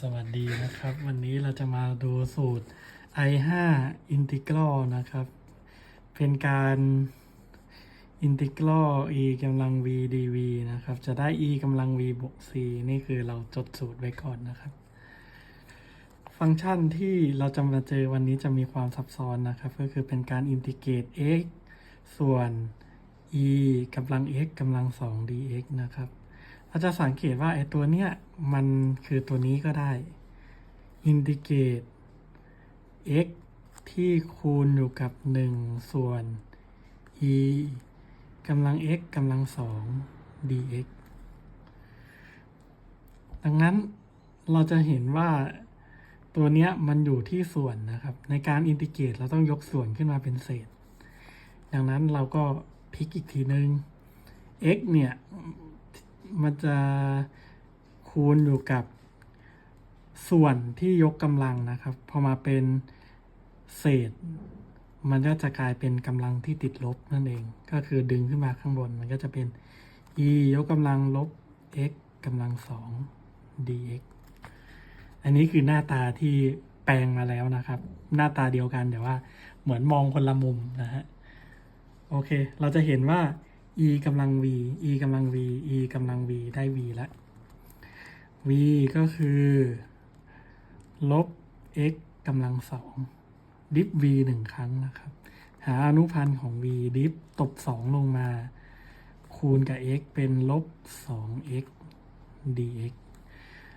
สวัสดีนะครับ วันนี้เราจะมาดูสูตร i5 integral นะครับ เป็นการ integral e กำลัง v dv นะครับ จะได้ e กำลัง v บวก c นี่คือเราจดสูตรไว้ก่อนนะครับ ฟังก์ชันที่เราจะมาเจอวันนี้จะมีความซับซ้อนนะครับ ก็คือเป็นการอินทิเกรต x ส่วน e กำลัง x กำลัง 2 dx นะครับ เราจะสังเกตว่าไอ้ตัวเนี้ยมันคือตัวนี้ก็ได้อินทิเกรต x ที่คูณอยู่กับ 1 ส่วน e กำลัง x กำลัง 2 dx ดังนั้นเราจะเห็นว่าตัวเนี้ยมันอยู่ที่ส่วนนะครับ ในการอินทิเกรตเราต้องยกส่วนขึ้นมาเป็นเศษ ดังนั้นเราก็พลิกอีกทีนึง x เนี่ย มันจะคูณอยู่กับส่วนที่ยกกำลังนะครับ พอมาเป็นเศษ มันก็จะกลายเป็นกำลังที่ติดลบนั่นเอง ก็คือดึงขึ้นมาข้างบน มันก็จะเป็น e ยกกำลังลบ x กำลังสอง dx อันนี้คือหน้าตาที่แปลงมาแล้วนะครับ หน้าตาเดียวกันแต่ว่าเหมือนมองคนละมุมนะฮะ โอเค เราจะเห็นว่า e กำลัง v e กำลัง v e กำลัง v ได้ v แล้ว v ก็คือลบ x กำลังสองดิฟ v หนึ่งครั้งนะครับ หาอนุพันธ์ของ v ดิฟตบสองลงมา คูณกับ x เป็นลบสอง x dx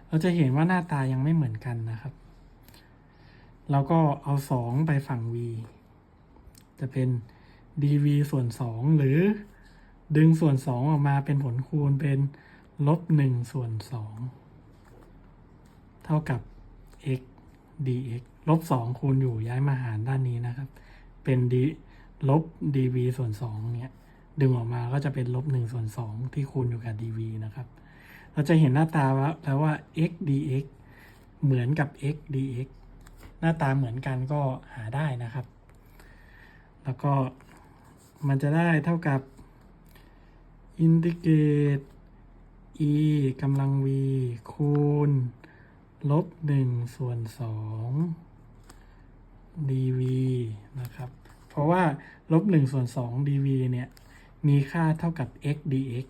เราจะเห็นว่าหน้าตายังไม่เหมือนกันนะครับ เราก็เอาสองไปฝั่ง v จะเป็น dv ส่วน 2 หรือ ดึงส่วน2ออกมาเป็นผลคูณเป็นลบ1ส่วน2เท่ากับ x dx ลบ2คูณอยู่ย้ายมาหารด้านนี้นะครับ เป็น d ลบ dv ส่วน2เนี่ยดึงออกมาก็จะเป็นลบ1ส่วน2ที่คูณอยู่กับ dv นะครับ เราจะเห็นหน้าตาว่าแล้วว่า x dx เหมือนกับ x dx หน้าตาเหมือนกันก็หาได้นะครับ แล้วก็มันจะได้เท่ากับ อินทิเกรต e กำลัง v คูณ ลบ1ส่วน2 dv นะครับ เพราะว่าลบ1ส่วน2 dv เนี่ย มีค่าเท่ากับ x dx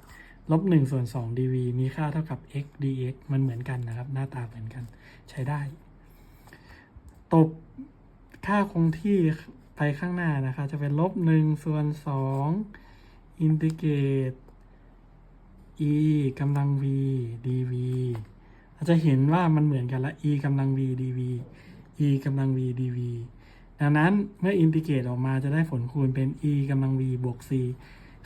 ลบ1ส่วน2 dv มีค่าเท่ากับ x dx มันเหมือนกันนะครับ หน้าตาเหมือนกัน ใช้ได้ ตบค่าคงที่ไปข้างหน้านะคะ จะเป็นลบ1ส่วน2อินทิเกรต e กำลัง v dv เราจะเห็นว่ามันเหมือนกันละ e กำลัง v dv e กำลัง v dv ดังนั้นเมื่ออินทิเกรตออกมาจะได้ผลคูณเป็น e กำลัง v บวก c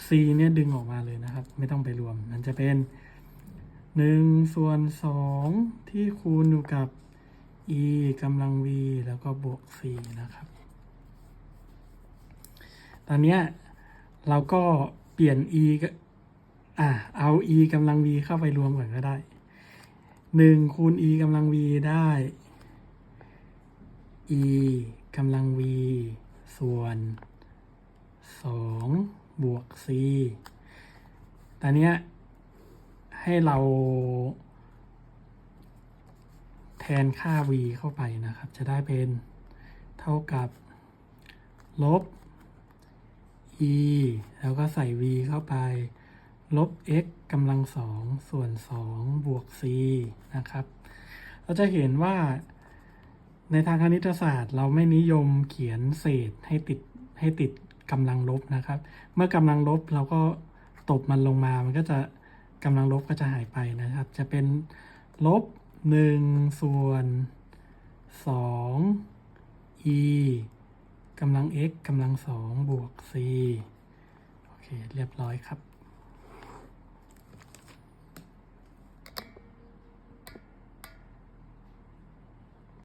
c เนี่ยดึงออกมาเลยนะครับ ไม่ต้องไปรวม มันจะเป็น 1 ส่วน 2 ที่คูณอยู่กับ e กำลัง v แล้วก็บวก c นะครับ ตอนนี้เราก็เปลี่ยน e ก็ อะเอา e กำลัง v เข้าไปรวมก่อนก็ได้1คูณ e กำลัง v ได้ e กำลัง v ส่วน2บวก c ตอนเนี้ยให้เรา แทนค่า v เข้าไปนะครับ จะได้เป็นเท่ากับ ลบ e แล้วก็ใส่ v เข้าไป ลบ x กำลังสองส่วน 2 บวก c นะครับ เราจะเห็นว่าในทางคณิตศาสตร์ เราไม่นิยมเขียนเศษให้ติดให้ติดกำลังลบนะครับ เมื่อกำลังลบเราก็ตบมันลงมา มันก็จะกำลังลบก็จะหายไปนะครับ จะเป็นลบ 1 ส่วน 2 e กำลัง x กำลังสองบวก c โอเค เรียบร้อยครับ